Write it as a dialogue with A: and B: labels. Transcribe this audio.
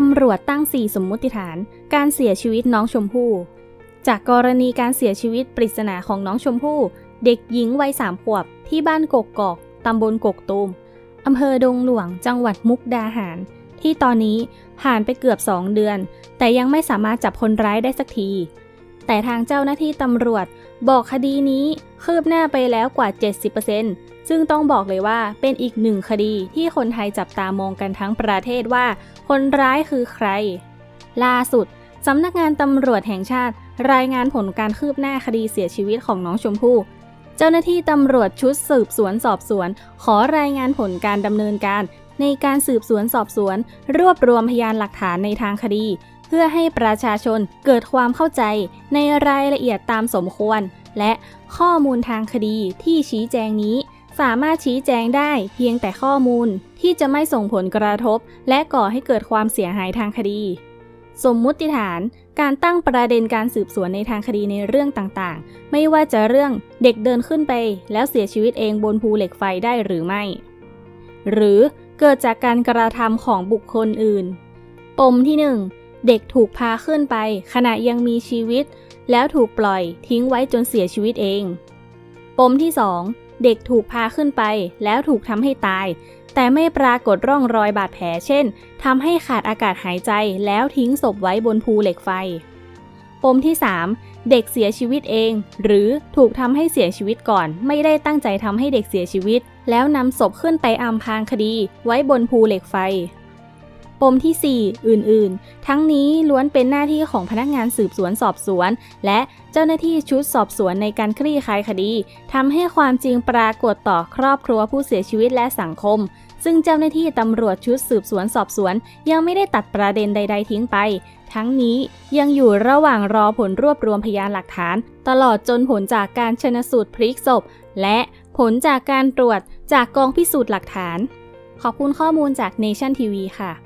A: ตำรวจตั้ง 4 สมมุติฐาน การเสียชีวิตน้องชมพู่ จากกรณีการเสียชีวิตปริศนาของน้องชมพู่ เด็กหญิงวัยสามขวบ ที่บ้านกกกอก ตำบลกกตูมอำเภอดงหลวง จังหวัดมุกดาหาร ที่ตอนนี้ผ่านไปเกือบ 2 เดือน แต่ยังไม่สามารถจับคนร้ายได้สักที แต่ทางเจ้าหน้าที่ตำรวจบอกคดีนี้คืบหน้าไปแล้วกว่า 70% ซึ่งต้องบอกเลยว่าเป็นอีกหนึ่งคดีที่คนไทยจับตามองกันทั้งประเทศว่า คนร้ายคือใคร ล่าสุดสำนักงานตำรวจแห่งชาติ รายงานผลการคืบหน้าคดีเสียชีวิตของน้องชมพู่เจ้าหน้าที่ตำรวจชุดสืบสวนสอบสวน ขอรายงานผลการดำเนินการ ในการสืบสวนสอบสวน รวบรวมพยานหลักฐานในทางคดี เพื่อให้ประชาชนเกิดความเข้าใจ ในรายละเอียดตามสมควร และข้อมูลทางคดีที่ชี้แจงนี้ สามารถชี้แจงได้เพียงแต่ข้อมูลที่จะไม่ส่งผลกระทบ และก่อให้เกิดความเสียหายทางคดี สมมุติฐาน การตั้งประเด็นการสืบสวนในทางคดีในเรื่องต่างๆ ไม่ว่าจะเรื่องเด็กเดินขึ้นไป แล้วเสียชีวิตเองบนภูเหล็กไฟได้หรือไม่ หรือเกิดจากการกระทำของบุคคลอื่น ปมที่ 1 เด็กถูกพาขึ้นไป ขณะยังมีชีวิต แล้วถูกปล่อยทิ้งไว้จนเสียชีวิตเอง ปมที่ 2 เด็กถูกพาขึ้นไป แล้วถูกทำให้ตาย แต่ไม่ปรากฏร่องรอยบาดแผลเช่นทำให้ขาดอากาศหายใจแล้วทิ้งศพไว้บนภูเหล็กไฟ ปมที่ 3 เด็กเสียชีวิตเอง หรือถูกทำให้เสียชีวิตก่อน ไม่ได้ตั้งใจทำให้เด็กเสียชีวิต แล้วนำศพขึ้นไปอำพรางคดี ไว้บนภูเหล็กไฟ ปมที่ 4 อื่นๆ ทั้งนี้ล้วนเป็นหน้าที่ของพนักงานสืบสวนสอบสวน และเจ้าหน้าที่ชุดสอบสวนในการคลี่คลายคดีทำให้ความจริงปรากฏต่อครอบครัวผู้เสียชีวิตและสังคม ซึ่งเจ้าหน้าที่ตำรวจชุดสืบสวนสอบสวน ยังไม่ได้ตัดประเด็นใด ๆ ทิ้งไป ทั้งนี้ยังอยู่ระหว่างรอผลรวบรวมพยานหลักฐาน ตลอดจนผลจากการชนสูตรพลิกศพ และผลจากการตรวจจากกองพิสูจน์หลักฐาน ขอบคุณข้อมูลจาก Nation TV ค่ะ